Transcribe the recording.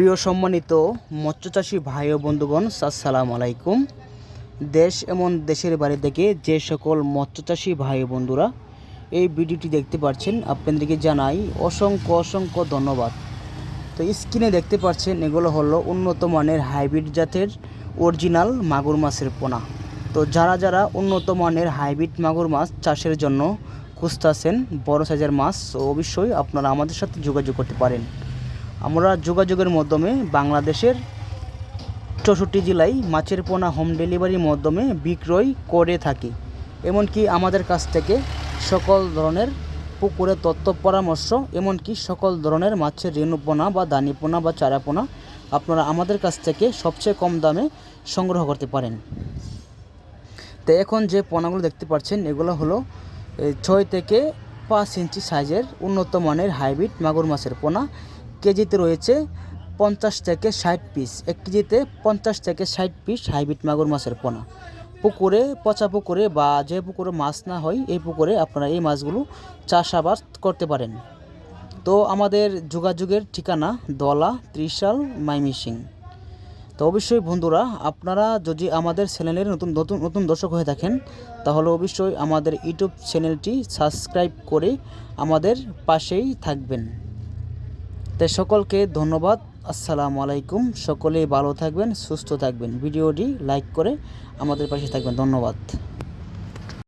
প্রিয় সম্মানিত মৎস্যচাষী ভাই ও বন্ধুগণ, আসসালামু আলাইকুম। দেশ এমন দেশের বাড়ি থেকে যে সকল মৎস্যচাষী ভাই বন্ধুরা এই ভিডিওটি দেখতে পাচ্ছেন, আপনাদেরকে জানাই অসংখ্য অসংখ্য ধন্যবাদ। তো স্ক্রিনে দেখতে পাচ্ছেন, এগুলো হলো উন্নত মানের হাইব্রিড জাতের অরিজিনাল মাগুর মাছের পোনা। তো যারা যারা উন্নত মানের হাইব্রিড মাগুর মাছ চাষের জন্য খুঁজতেছেন, বড় সাইজের মাছ, অবশ্যই আপনারা আমাদের সাথে যোগাযোগ করতে পারেন। আমরা যোগাযোগের মাধ্যমে বাংলাদেশের চৌষট্টি জেলায় মাছের পোনা হোম ডেলিভারির মাধ্যমে বিক্রয় করে থাকি। এমনকি আমাদের কাছ থেকে সকল ধরনের পুকুরের তথ্য পরামর্শ, এমনকি সকল ধরনের মাছের রেণুপোনা বা দানিপোনা বা চারাপোনা আপনারা আমাদের কাছ থেকে সবচেয়ে কম দামে সংগ্রহ করতে পারেন। তো এখন যে পোনাগুলো দেখতে পাচ্ছেন, এগুলো হলো ছয় থেকে পাঁচ ইঞ্চি সাইজের উন্নত মানের হাইব্রিড মাগুর মাছের পোনা। কেজিতে রয়েছে পঞ্চাশ থেকে ষাট পিস। এক কেজিতে পঞ্চাশ থেকে ষাট পিস হাইব্রিড মাগুর মাছের পোনা। পুকুরে, পচা পুকুরে বা যে পুকুরে মাছ না হয়, এই পুকুরে আপনারা এই মাছগুলো চাষাবাদ করতে পারেন। তো আমাদের যোগাযোগের ঠিকানা দলা ত্রিশাল মাইমিসিং। তো অবশ্যই বন্ধুরা, আপনারা যদি আমাদের চ্যানেলের নতুন নতুন নতুন দর্শক হয়ে থাকেন, তাহলে অবশ্যই আমাদের ইউটিউব চ্যানেলটি সাবস্ক্রাইব করে আমাদের পাশেই থাকবেন। তাই সকলকে ধন্যবাদ। আসসালামু আলাইকুম। সকলেই ভালো থাকবেন, সুস্থ থাকবেন। ভিডিওটি লাইক করে আমাদের পাশে থাকবেন। ধন্যবাদ।